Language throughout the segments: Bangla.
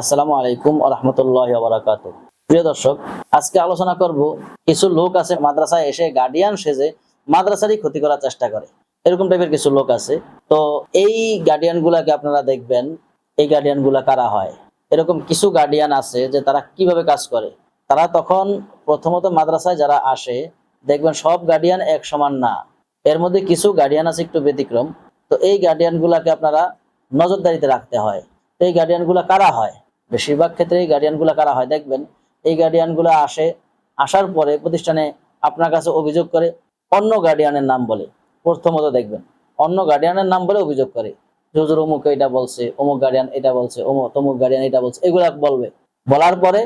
আসসালামু আলাইকুম রহমতুল্লাহ বারাকাত প্রিয় দর্শক, আজকে আলোচনা করব কিছু লোক আছে মাদ্রাসায় এসে গার্ডিয়ান সেজে মাদ্রাসারই ক্ষতি করার চেষ্টা করে। এরকম টাইপের কিছু লোক আছে। তো এই গার্ডিয়ান গুলাকে আপনারা দেখবেন, এই গার্ডিয়ানগুলা কারা হয়? এরকম কিছু গার্ডিয়ান আছে যে তারা কীভাবে কাজ করে? তারা তখন প্রথমত মাদ্রাসায় যারা আসে, দেখবেন সব গার্ডিয়ান এক সমান না। এর মধ্যে কিছু গার্ডিয়ান আছে একটু ব্যতিক্রম। তো এই গার্ডিয়ান গুলাকে আপনারা নজরদারিতে রাখতে হয়। এই গার্ডিয়ানগুলা কারা হয়? বেশিরভাগ ক্ষেত্রে এই গার্ডিয়ানগুলা কারা হয় দেখবেন, এই গার্ডিয়ানগুলা আসে, আসার পরে প্রতিষ্ঠানে আপনার কাছে অভিযোগ করে, অন্য গার্ডিয়ানের নাম বলে। প্রথমত দেখবেন, অন্য গার্ডিয়ানের নাম বলে অভিযোগ করে। যে অমুক এটা বলছে, অমুক গার্ডিয়ান এটা বলছে অমুক তমুক গার্ডিয়ান এটা বলছে, এগুলা বলবে। বলার পরে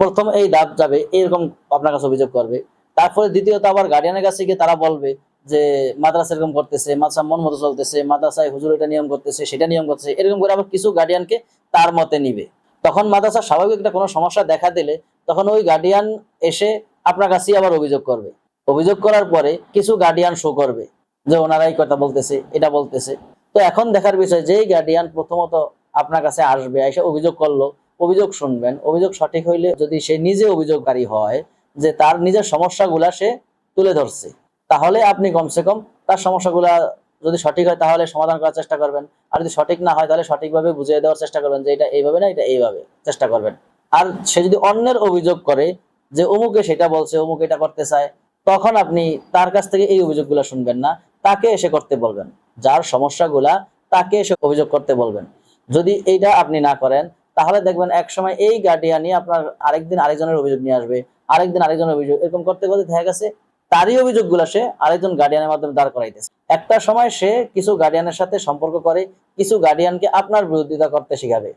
প্রথম এই দাব যাবে, এরকম আপনার কাছে অভিযোগ করবে। তারপরে দ্বিতীয়ত আবার গার্ডিয়ানের কাছে গিয়ে তারা বলবে যে, মাদ্রাসা এরকম করতেছে, মাদ্রাসা মন মতো চলতেছে, মাদ্রাসায় হুজুর এটা নিয়ম করতেছে, সেটা নিয়ম করতেছে, এরকম করে আবার কিছু গার্ডিয়ানকে তার মতে নিবে। তখন মাদ্রাসা স্বাভাবিক একটা কোনো সমস্যা দেখা দিলে তখন ওই গার্ডিয়ান এসে আপনার কাছেই আবার অভিযোগ করবে। অভিযোগ করার পরে কিছু গার্ডিয়ান শো করবে যে ওনারাই কথা বলতেছে, এটা বলতেছে। তো এখন দেখার বিষয়, যেই গার্ডিয়ান প্রথমত আপনার কাছে আসবে, এসে অভিযোগ করল, অভিযোগ শুনবেন। অভিযোগ সঠিক হইলে যদি সে নিজে অভিযোগকারী হয় যে তার নিজের সমস্যাগুলা সে তুলে ধরছে, তাহলে আপনি কমসে কম তার সমস্যাগুলা যদি সঠিক হয় তাহলে সমাধান করার চেষ্টা করবেন। আর যদি সঠিক না হয় তাহলে সঠিকভাবে বুঝিয়ে দেওয়ার চেষ্টা করবেন যে এটা এইভাবে না, এটা এইভাবে চেষ্টা করবেন। আর সে যদি অন্যের অভিযোগ করে যে অমুকে সেটা বলছে, অমুক এটা করতে চায়, তখন আপনি তার কাছ থেকে এই অভিযোগগুলো শুনবেন না, তাকে এসে করতে বলবেন। যার সমস্যাগুলা, তাকে এসে অভিযোগ করতে বলবেন। যদি এইটা আপনি না করেন, তাহলে দেখবেন এক সময় এই গার্ডিয়ানই আপনার আরেকদিন আরেকজনের অভিযোগ নিয়ে আসবে, আরেকদিন আরেকজনের অভিযোগ, এরকম করতে করতে দেখা গেছে তারই অভিযোগগুলো সে আরেকজন গার্ডিয়ানের মাধ্যমে দাঁড় করাইতেছে। একটা সময় সে কিছু গার্ডিয়ানের সাথে সম্পর্ক করে, কিছু গার্ডিয়ানকে আপনার বিরোধিতা করতে শিখাবে,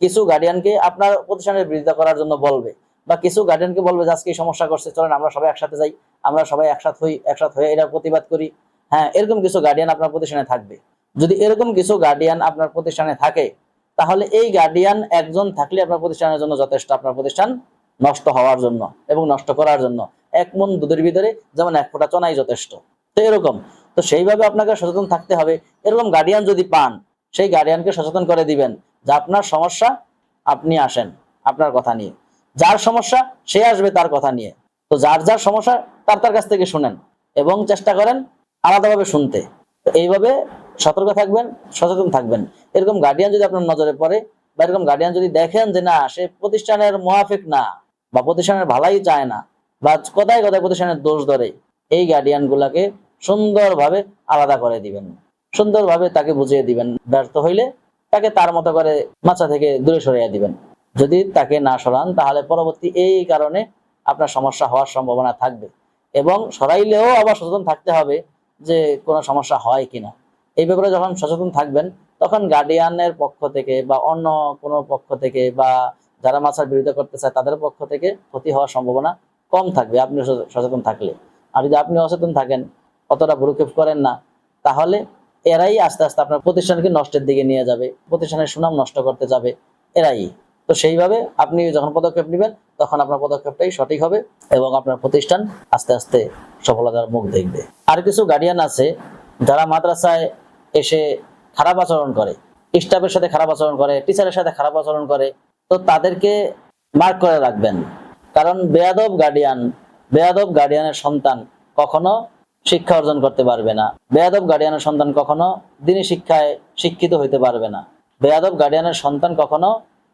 কিছু গার্ডিয়ানকে আপনার প্রতিষ্ঠানের বিরোধিতা করার জন্য বলবে, বা কিছু গার্ডিয়ানকে বলবে যে, আজকে সমস্যা করছে, চলেন আমরা সবাই একসাথে যাই, আমরা সবাই একসাথে হই, একসাথে হয়ে এটা প্রতিবাদ করি। হ্যাঁ এরকম কিছু গার্ডিয়ান আপনার প্রতিষ্ঠানে থাকবে। যদি এরকম কিছু গার্ডিয়ান আপনার প্রতিষ্ঠানে থাকে, তাহলে এই গার্ডিয়ান একজন থাকলে আপনার প্রতিষ্ঠানের জন্য যথেষ্ট, আপনার প্রতিষ্ঠান নষ্ট হওয়ার জন্য এবং নষ্ট করার জন্য। এক মন দুধের ভিতরে যেমন এক ফোঁটা চনাই যথেষ্ট। তো এরকম। তো সেইভাবে আপনাকে সচেতন থাকতে হবে। এরকম গার্ডিয়ান যদি পান, সেই গার্ডিয়ানকে সচেতন করে দিবেন যে আপনার সমস্যা আপনি আসেন আপনার কথা নিয়ে। যার সমস্যা সে আসবে তার কথা নিয়ে। তো যার যার সমস্যা, তার তার কাছ থেকে শুনেন এবং চেষ্টা করেন আলাদাভাবে শুনতে। এইভাবে সতর্ক থাকবেন, সচেতন থাকবেন। এরকম গার্ডিয়ান যদি আপনার নজরে পড়ে বা এরকম গার্ডিয়ান যদি দেখেন যে না, সে প্রতিষ্ঠানের মোয়াফিক না বা প্রতিষ্ঠানের ভালাই চায় না বা কোথায় কোথায় প্রতিষ্ঠানের দোষ ধরে এই গার্ডিয়ান গুলাকে সুন্দরভাবে আলাদা করে দিবেন। সুন্দরভাবে তাকে বুঝিয়ে দিবেন, ব্যর্থ হইলে তাকে তার মতো করে মাচা থেকে দূরে সরিয়ে দিবেন। যদি তাকে না সরান, তাহলে পরবর্তী এই কারণে আপনার সমস্যা হওয়ার সম্ভাবনা থাকবে। এবং সরাইলেও আবার সচেতন থাকতে হবে যে কোনো সমস্যা হয় কিনা। এই ব্যাপারে যখন সচেতন থাকবেন, তখন গার্ডিয়ানের পক্ষ থেকে বা অন্য কোনো পক্ষ থেকে বা যারা মাছার বিরোধিতা করতে চায়, তাদের পক্ষ থেকে ক্ষতি হওয়ার সম্ভাবনা কম থাকবে আপনি সচেতন থাকলে। আর যদি আপনি অচেতন থাকেন, অতটা ভুরুক্ষেপ করেন না, তাহলে এরাই আস্তে আস্তে আপনার প্রতিষ্ঠানকে নষ্টের দিকে নিয়ে যাবে, প্রতিষ্ঠানের সুনাম নষ্ট করতে যাবে, এরাই। তো সেইভাবে আপনি যখন পদক্ষেপ নেবেন, তখন আপনার পদক্ষেপটাই সঠিক হবে এবং আপনার প্রতিষ্ঠান আস্তে আস্তে সফলতার মুখ দেখবে। আর কিছু গার্ডিয়ান আছে, যারা মাদ্রাসায় এসে খারাপ আচরণ করে স্টাফের সাথে খারাপ আচরণ করে টিচারের সাথে খারাপ আচরণ করে, তো তাদেরকে মার্ক করে রাখবেন। কারণ বেয়াদব গার্ডিয়ান বেয়াদব গার্ডিয়ানের সন্তান কখনো শিক্ষা অর্জন করতে পারবে না। বেয়াদব গার্ডিয়ানের সন্তান কখনো দিনী শিক্ষায় শিক্ষিত হইতে পারবে না। বেয়াদব গার্ডিয়ানের সন্তান কখনো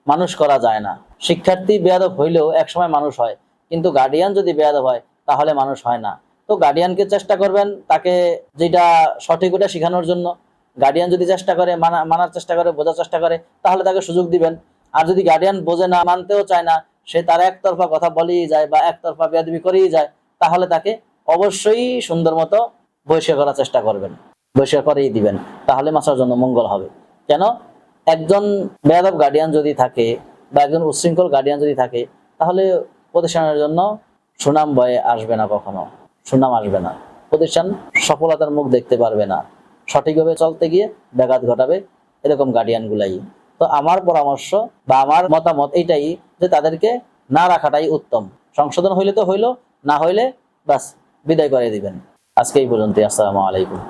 মানুষ করা যায় না। শিক্ষার্থী বেয়াদব হইলেও একসময় মানুষ হয়, কিন্তু গার্ডিয়ান যদি বেয়াদব হয়, তাহলে মানুষ হয় না। তো গার্ডিয়ানকে চেষ্টা করবেন তাকে যেটা সঠিক ওটা শেখানোর জন্য। গার্ডিয়ান যদি চেষ্টা করে, মানা, মানার চেষ্টা করে, বোঝার চেষ্টা করে, তাহলে তাকে সুযোগ দিবেন। আর যদি গার্ডিয়ান বোঝে না, মানতেও চায় না সে তার একতরফা কথা বলেই যায় বা একতরফা বেয়াদবি করেই যায়, তাহলে তাকে অবশ্যই সুন্দর মতো বহিষ্কার করার চেষ্টা করবেন বহিষ্কার করেই দিবেন, তাহলে মাসার জন্য মঙ্গল হবে। কেন? একজন বেয়াদব গার্ডিয়ান যদি থাকে বা একজন উচ্ছৃঙ্খল গার্ডিয়ান যদি থাকে, তাহলে প্রতিষ্ঠানের জন্য সুনাম বয়ে আসবে না কখনো, সুনাম আসবে না। প্রতিষ্ঠান সফলতার মুখ দেখতে পারবে না। সঠিকভাবে চলতে গিয়ে ব্যাঘাত ঘটাবে এরকম গার্ডিয়ান গুলাই। তো আমার পরামর্শ বা আমার মতামত এইটাই যে তাদেরকে না রাখাটাই উত্তম। সংশোধন হইলে তো হইল, না হইলে বাস বিদায় করে দিবেন। আজকেই এই পর্যন্ত আসসালামু আলাইকুম।